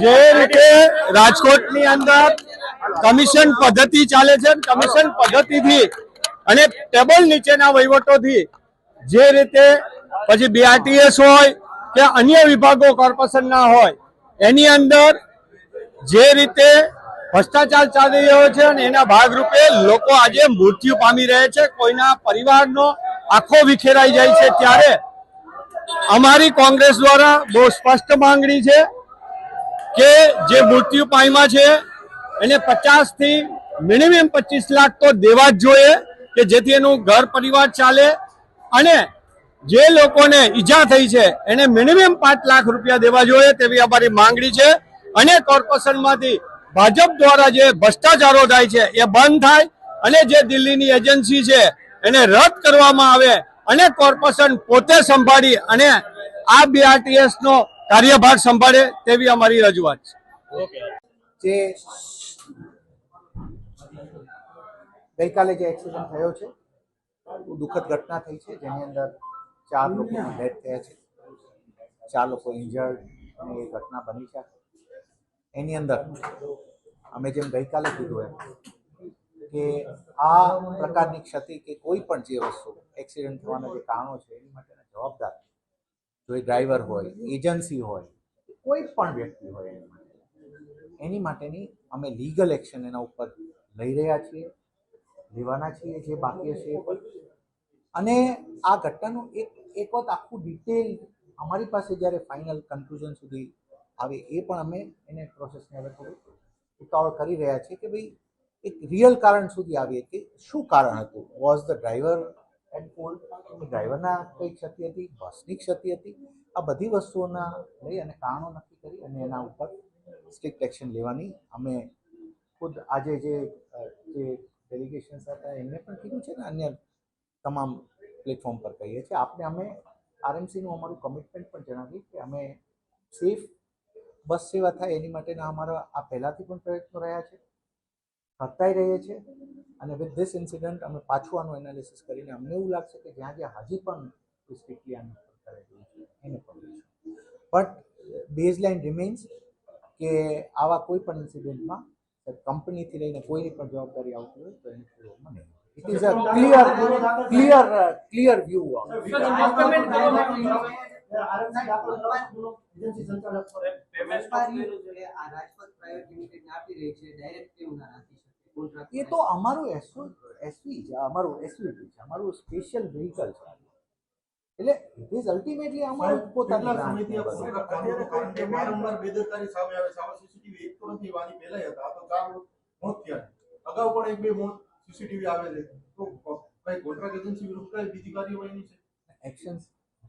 જે રીતે રાજકોટની અંદર કમિશન પદ્ધતિ ચાલે છે કમિશન પદ્ધતિથી અને ટેબલ નીચેના વહીવટોથી જે રીતે પછી બીઆરટીએસ હોય કે અન્ય વિભાગો કોર્પોરેશનના હોય એની અંદર જે રીતે ભ્રષ્ટાચાર ચાલી રહ્યો છે અને એના ભાગરૂપે લોકો આજે મૃત્યુ પામી રહ્યા છે કોઈના પરિવારનો આખો વિખેરાઈ જાય છે ત્યારે અમારી કોંગ્રેસ દ્વારા બહુ સ્પષ્ટ માંગણી છે કે જે મૃત્યુ પામ્યા છે, એને પચાસથી મિનિમમ પચીસ લાખ તો દેવા જ જોઈએ કે જેથી એનું ઘર પરિવાર ચાલે અને જે લોકોને ઈજા થઈ છે, એને મિનિમમ પાંચ લાખ રૂપિયા દેવા જોઈએ તેવી અમારી માંગણી છે. અને કોર્પોરેશનમાંથી ભાજપ દ્વારા જે ભ્રષ્ટાચારો થાય છે, એ બંધ થાય અને જે દિલ્હીની એજન્સી છે, એને રદ કરવામાં આવે અને કોર્પોરેશન પોતે સંભાળી અને આ બીઆરટીએસ નો કાર્યભાર સંભાળે તેવી અમારી રજૂઆત છે. જે ગઈકાલે જે એક્સિડન્ટ થયો છે બહુ દુઃખદ ઘટના થઈ છે જેની અંદર ચાર લોકો ડેથ થયા છે. ચાર લોકો ઇન્જર્ડ અને એ ઘટના બની છે. એની અંદર અમે જેમ ગઈકાલે કીધું એમ કે આ પ્રકારની ક્ષતિ કે કોઈ પણ જે વસ્તુ એક્સિડન્ટ થવાના જે કારણો છે એની માટેના જવાબદાર જો એ ડ્રાઈવર હોય એજન્સી હોય, કોઈ પણ વ્યક્તિ હોય એની માટે. એની માટેની અમે લીગલ એક્શન એના ઉપર લઈ રહ્યા છીએ, લેવાના છીએ જે બાકી હશે અને આ ઘટનાનું એક એક વખત આખું ડિટેલ અમારી પાસે જ્યારે ફાઇનલ કન્ક્લુઝન સુધી આવે એ પણ અમે એને પ્રોસેસને હવે થોડું ઉતાવળ કરી રહ્યા છીએ કે ભાઈ, એક રિયલ કારણ સુધી આવીએ કે શું કારણ હતું? Was the driver and fault ડ્રાઈવરના કઈ ક્ષતિ હતી બસની ક્ષતિ હતી, આ બધી વસ્તુઓના લઈ અને કારણો નક્કી કરી અને એના ઉપર સ્ટ્રિક્ટ એક્શન લેવાની અમે ખુદ આજે જે જે ડેલિગેશન્સ હતા, એમને પણ કીધું છે ને અન્ય તમામ પ્લેટફોર્મ પર કહીએ છીએ. આપને અમે આરએમસીનું અમારું કમિટમેન્ટ પણ જણાવ્યું કે અમે સેફ બસ સેવા થાય એની માટેના અમારા આ પહેલાંથી પણ પ્રયત્નો રહ્યા છે. કરતાય રહીએ છીએ. અને વિથ ધીસ ઇન્સિડન્ટ અમે પાછું આનું એનાલિસિસ કરીને અમને એવું લાગશે કે જ્યાં જ્યાં હજી પણ સ્ટ્રિક્ટલી આનું કરેલું છે એને પણ બટ બેઝલાઇન રિમેન્સ કે આવા કોઈ પણ ઇન્સિડન્ટમાં કંપનીથી લઈને કોઈની પણ જવાબદારી આવતી હોય તો એને પૂરવામાં નહીં it is a clear clear clear view એ તો અમારું એસવી છે અમારું એસવી છે અમારું સ્પેશિયલ વ્હીકલ છે એટલે ઇટ ઇઝ અલ્ટિમેટલી અમારું પોતાની branch છે. બધું. કારણ કે વારંવાર બેદરકારી સામે આવે છે આવા સીસીટીવી એક તો નથી વાની પહેલા હતા આ તો ચાર મોત થયા. છે અગાઉ પણ એક બે મોત સીસીટીવી આવે છે. તો કઈ કોન્ટ્રાક્ટ એજન્સી વિરુદ્ધ કઈ બીજી કાર્યવાહીની છે? એક્શન્સ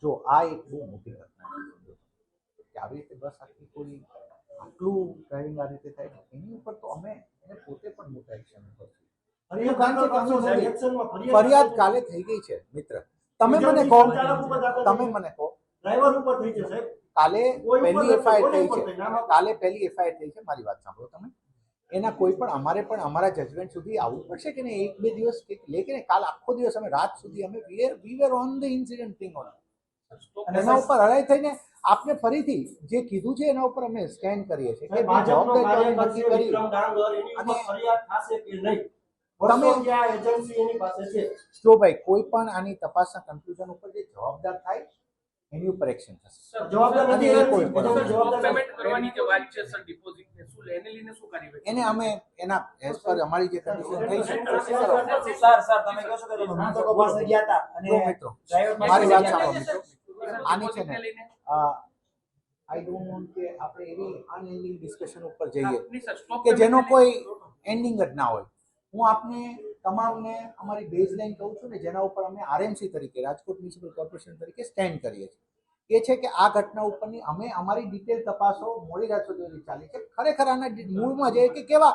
જો આ એક બહુ મોટી ઘટના છે કે આવી રીતે બસ આખી કોઈ આટલું ડ્રાઇવિંગ આ રીતે થાય એની ઉપર તો અમે એને પોતે પણ મોટા એક્શન ઉપર છીએ. એનું કારણ છે કે અમે નથી. ફરિયાદ કાલે થઈ ગઈ છે મિત્ર. તમે મને કહો તમે મને કહો. ડ્રાઈવર ઉપર થઈ છે સાહેબ. કાલે પહેલી એફઆઈઆર થઈ છે. કાલે પહેલી એફઆઈઆર થઈ છે મારી વાત સાંભળો તમે. એના કોઈ પણ અમારે પણ અમારા જજમેન્ટ સુધી આવવું પડશે કે નહીં? એક બે દિવસ લે કે કાલ આખો દિવસ અમે રાત સુધી અમે we were on the incident thing on અને એના ઉપર અડાઈ થઈને આપને ફરીથી જે કીધું છે એના ઉપર અમે સ્ટેન્ડ કરીએ છીએ કે જવાબદારી નક્કી કરી. વિક્રમ ડાંગર એની ઉપર અને- ફરિયાદ થશે કે નહીં? તમે- એજન્સી એની પાસે છે. જો ભાઈ કોઈ પણ આની તપાસના કન્ક્લુઝન ઉપર જે જવાબદાર થાય એની ઉપર એક્શન થશે. જવાબદાર નથી એ કોઈ પણ પેમેન્ટ કરવાની જે વાત છે સર ડિપોઝિટ ને શું એને લઈને શું કાર્યવાહી એને અમે એના એઝ પર અમારી જે કન્ડિશન થઈ છે સર સર તમે કહો છો કે તમે તો પાસે ગયા હતા અને મિત્રો મારી વાત સાંભળો મિત્રો. આની છે ને આઈ ડોન્ટ વોન્ટ કે આપણે એવી અનએન્ડિંગ ડિસ્કશન ઉપર જઈએ. કે જેનો કોઈ એન્ડિંગ જ ના હોય. હું આપને તમામને અમારી બેઝલાઇન કહું છું ને જેના ઉપર અમે આરએમસી તરીકે રાજકોટ મ્યુનિસિપલ કોર્પોરેશન તરીકે સ્ટેન્ડ કરીએ છીએ. એ છે કે આ ઘટના ઉપરની અમે અમારી ડિટેલ તપાસો મોડી રાત સુધી ચાલી છે. ખરેખર આના મૂળમાં જઈએ કે કેવા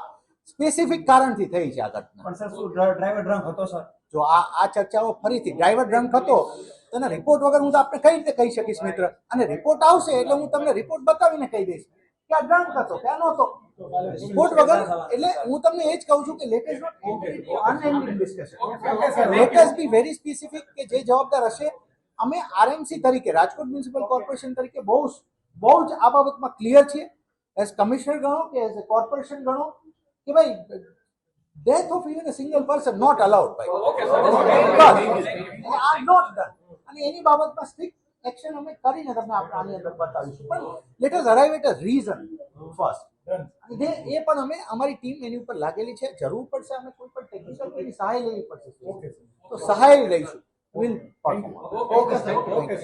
સ્પેસિફિક કારણથી થઈ છે આ ઘટના. પણ સર શું ડ્રાઈવર ડ્રંક હતો સર? જો આ આ ચર્ચાઓ ફરીથી ડ્રાઈવર ડ્રંક હતો તેના એના રિપોર્ટ વગર હું તો આપણે કઈ રીતે કહી શકીશ મિત્ર? અને રિપોર્ટ આવશે એટલે હું તમને રિપોર્ટ બતાવીને કહી દઈશ. કે આ ડ્રંક હતો કે આ નહોતો. રિપોર્ટ વગર એટલે હું તમને એ જ કહું છું કે latest not unending discussion latest be very specific કે જે જવાબદાર હશે. અમે આરએમસી તરીકે રાજકોટ મ્યુનિસિપલ કોર્પોરેશન તરીકે બહુ બહુ જ આ બાબતમાં ક્લિયર છીએ. એઝ કમિશનર ગણો કે એઝ એ કોર્પોરેશન ગણો કે ભાઈ death of even a single person not allowed by not done અને એની બાબતમાં સ્ટ્રિક્ટ એક્શન અમે કરીને તમને આપણે આની અંદર બતાવીશું. પણ let us arrive at a reason first અને એ પણ અમે અમારી ટીમ એની ઉપર લાગેલી છે. જરૂર પડશે અમે કોઈ પણ ટેકનિકલ કોઈની સહાય લેવી પડશે. તો સહાય લઈશું. Will perform okay